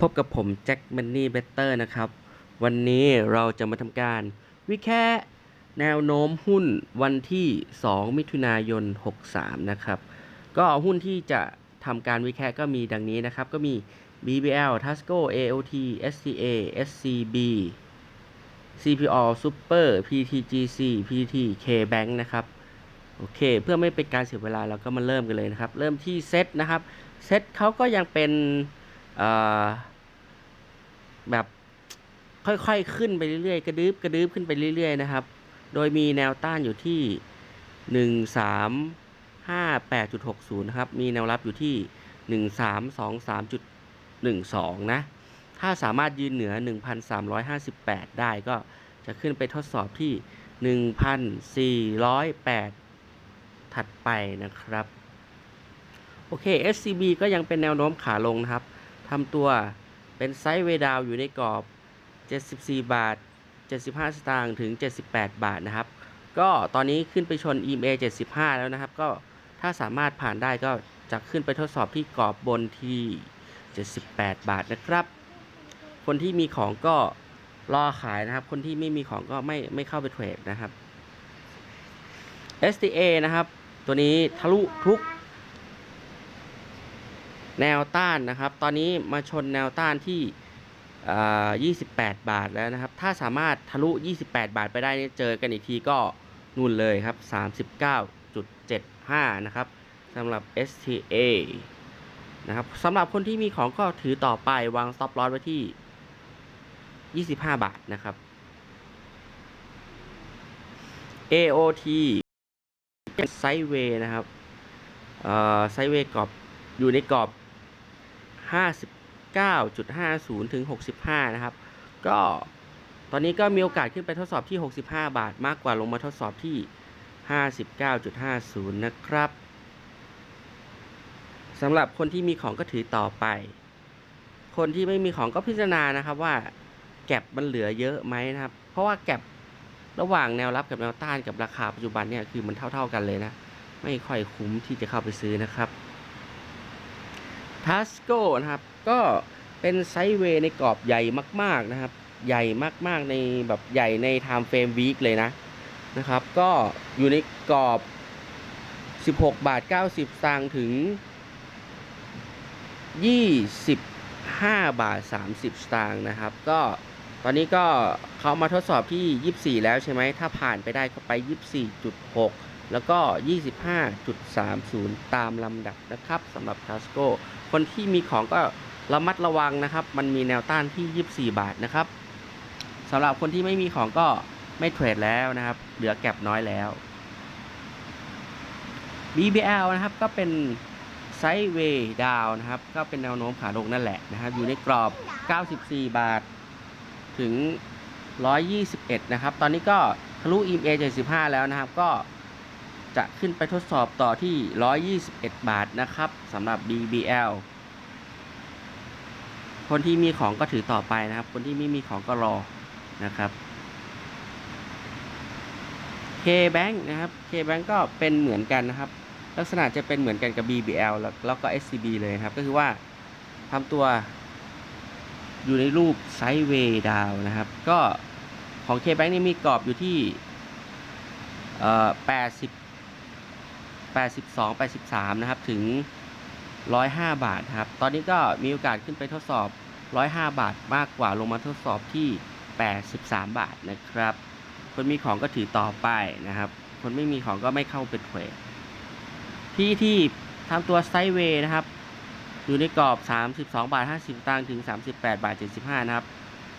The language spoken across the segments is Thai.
พบกับผมแจ็คมันนี่เบเตอร์นะครับ วันนี้เราจะมาทำการ วิแค่แนวโน้มหุ้นวันที่ 2 มิถุนายน 63 นะครับ ก็หุ้นที่จะทำการวิแค่ก็มีดังนี้นะครับ ก็มี BBL Tasco AOT SCA SCB CPO Super PTGC PT K Bank นะครับโอเค เพื่อไม่เป็นการเสียเวลาเราก็มาเริ่มกันเลยนะครับ เริ่มที่เซตนะครับเซตเขาก็ยังเป็น แบบค่อยๆขึ้นไปเรื่อยๆ กระดึบกระดึบขึ้นไปเรื่อยๆนะครับ โดยมีแนวต้านอยู่ที่หนึ่งสามห้าแปดจุดหกศูนย์นะครับ มีแนวรับอยู่ที่หนึ่งสามสองสามจุดหนึ่งสองนะ ถ้าสามารถยืนเหนือ 1,358 ได้ก็จะขึ้นไปทดสอบที่ 1,408 ถัดไปนะครับ โอเค SCB ก็ยังเป็นแนวโน้มขาลงนะครับ ทำตัวเป็นไซด์เวดาวอยู่ในกรอบ 74 บาท 75 สตางค์ถึง 78 บาทนะครับ ก็ตอนนี้ขึ้นไปชน EMA 75 แล้วนะครับ ก็ถ้าสามารถผ่านได้ก็จะขึ้นไปทดสอบที่กรอบบนที่ 78 บาทนะครับ คนที่มีของก็รอขายนะครับ คนที่ไม่มีของก็ไม่ไม่เข้าไปเทรดนะครับ STA นะครับ ตัวนี้ทะลุทุก แนวต้านนะครับ ตอนนี้มาชนแนวต้านที่ 28 บาทแล้วนะครับ ถ้าสามารถทะลุ 28 บาทไปได้เจอกันอีกทีก็นู่นเลยครับ 39.75 นะครับสำหรับ STA นะครับสำหรับคนที่มีของก็ถือต่อไปวาง stop loss ไว้ที่ 25 บาทนะครับ AOT ไซเวย์นะครับไซเวย์กรอบอยู่ในกรอบ 59.50 ถึง 65 นะครับ ก็ตอนนี้ก็มีโอกาสขึ้นไปทดสอบที่ 65 บาทมากกว่าลงมาทดสอบที่ 59.50 นะครับสำหรับคนที่มีของก็ถือต่อไป คนที่ไม่มีของก็พิจารณานะครับว่าแก็บมันเหลือเยอะไหมนะครับ เพราะว่าแก็บระหว่างแนวรับกับแนวต้านกับราคาปัจจุบันเนี่ยคือมันเท่า ๆกันเลยนะ ไม่ค่อยคุ้มที่จะเข้าไปซื้อนะครับ ทัสโกนะครับ ก็เป็นไซด์เวย์ในกรอบใหญ่มาก ๆนะครับ ใหญ่มากๆในแบบใหญ่ใน Time Frame Week เลยนะนะครับ ก็อยู่ในกรอบ 16 บาท 90สตางค์ถึง 25 บาท 30 สตางค์นะครับ ก็ตอนนี้ก็เขามาทดสอบที่ 24 แล้วใช่ไหม ถ้าผ่านไปได้ก็ไป 24.6 แล้วก็ 25.30 ตามลำดับนะครับสำหรับทัสโกคนที่มีของก็ระมัดระวังนะครับ มันมีแนวต้านที่ 24 บาทนะครับสำหรับคนที่ไม่มีของก็ไม่เทรดแล้วนะครับ เหลือแก็บน้อยแล้ว BBL นะครับก็เป็นไซด์เวย์ดาวนะครับ ก็เป็นแนวโน้มขาลงนั่นแหละนะครับ อยู่ในกรอบ 94 บาท ถึง 121 นะครับ ตอนนี้ก็ทะลุ EMA 75 แล้วนะครับ ก็ จะขึ้นไปทดสอบต่อที่ 121 บาทนะครับสำหรับ BBL คนที่มีของก็ถือต่อไปนะครับ คนที่ไม่มีของก็รอนะครับ K-Bank นะครับ K-Bank ก็เป็นเหมือนกันนะครับ ลักษณะจะเป็นเหมือนกันกับ BBL แล้วแล้วก็ SCB เลยครับ ก็คือว่าทำตัวอยู่ในรูปไซด์เวย์ดาวนะครับ ก็ของ K-Bank นี่มีกรอบอยู่ที่เอ่อ80 82 83 นะครับ ถึง 105 บาทครับ ตอนนี้ก็มีโอกาสขึ้นไปทดสอบ 105 บาทมากกว่าลงมาทดสอบที่ 83 บาทนะครับ คนมีของก็ถือต่อไปนะครับ คนไม่มีของก็ไม่เข้าไปเทรดที่ที่ทำตัวไซด์เวย์นะครับ อยู่ในกรอบ 32 บาท 50ตังค์ถึง 38 บาท 75 นะครับ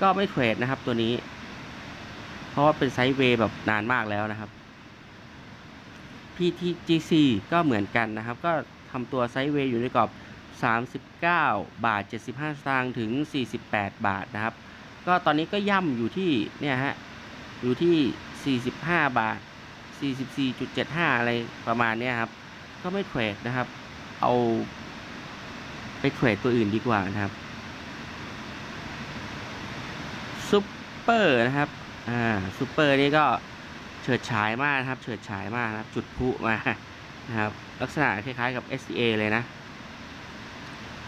ก็ไม่เทรดนะครับตัวนี้ เพราะว่าเป็นไซด์เวย์แบบนานมากแล้วนะครับ PTGC ก็เหมือนกันนะครับ ก็ทำตัวไซด์เวย์อยู่ในกรอบ 39 บาท 75สตางค์ถึง 48 บาทนะครับ ก็ตอนนี้ก็ย่ำอยู่ที่เนี่ยฮะอยู่ที่ 45 บาท 44.75 อะไรประมาณเนี้ยครับ ก็ไม่เทรดนะครับ เอาไปเทรดตัวอื่นดีกว่านะครับซูเปอร์นะครับ อ่าซูเปอร์นี่ก็ เฉิดฉายมากนะครับ เฉิดฉายมากนะครับ จุดพุมานะครับ ลักษณะคล้ายๆกับ SCA เลยนะ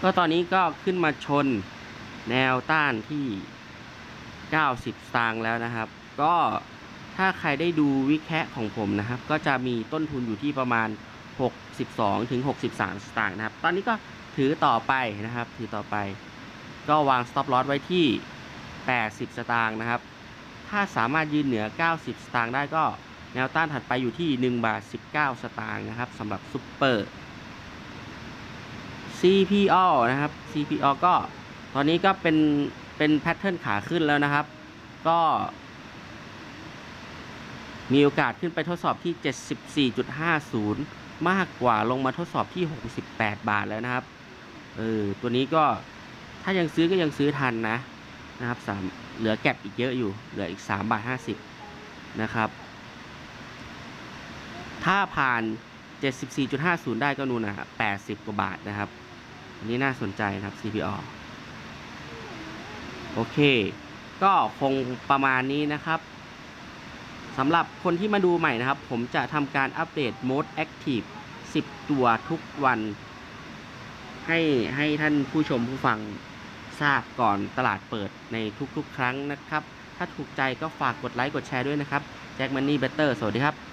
ก็ตอนนี้ก็ขึ้นมาชนแนวต้านที่ 90 สตางค์แล้วนะครับ ก็ถ้าใครได้ดูวิแคะของผมนะครับ ก็จะมีต้นทุนอยู่ที่ประมาณ 62 ถึง 63 สตางค์นะครับ ตอนนี้ก็ถือต่อไปนะครับ ถือต่อไป ก็วาง stop loss ไว้ที่ 80 สตางค์นะครับ ถ้าสามารถยืนเหนือ 90 สตางค์ได้ก็แนวต้านถัดไปอยู่ที่ 1 บาท 19 สตางค์นะครับสำหรับซุปเปอร์ CPO นะครับ CPO ก็ตอนนี้ก็เป็นเป็นแพทเทิร์นขาขึ้นแล้วนะครับ ก็ มีโอกาสขึ้นไปทดสอบที่ 74.50 มากกว่าลงมาทดสอบที่ 68 บาทแล้วนะครับ เออ ตัวนี้ก็ถ้ายังซื้อก็ยังซื้อทันนะนะครับสาม เหลือแก็บอีกเยอะอยู่ เหลืออีก3บาท50นะครับ ถ้าผ่าน 74.50 ได้ก็นู่นนะครับ80กว่าบาทนะครับ อันนี้น่าสนใจนะครับ CPO โอเค ก็คงประมาณนี้นะครับสำหรับคนที่มาดูใหม่นะครับ ผมจะทำการอัปเดต Mode Active 10 ตัวทุกวัน ให้ให้ท่านผู้ชมผู้ฟัง ทราบก่อนตลาดเปิดในทุกๆ ครั้งนะครับ ถ้าถูกใจก็ฝากกดไลค์กดแชร์ด้วยนะครับแจ็คมันนี่เบเตอร์สวัสดีครับ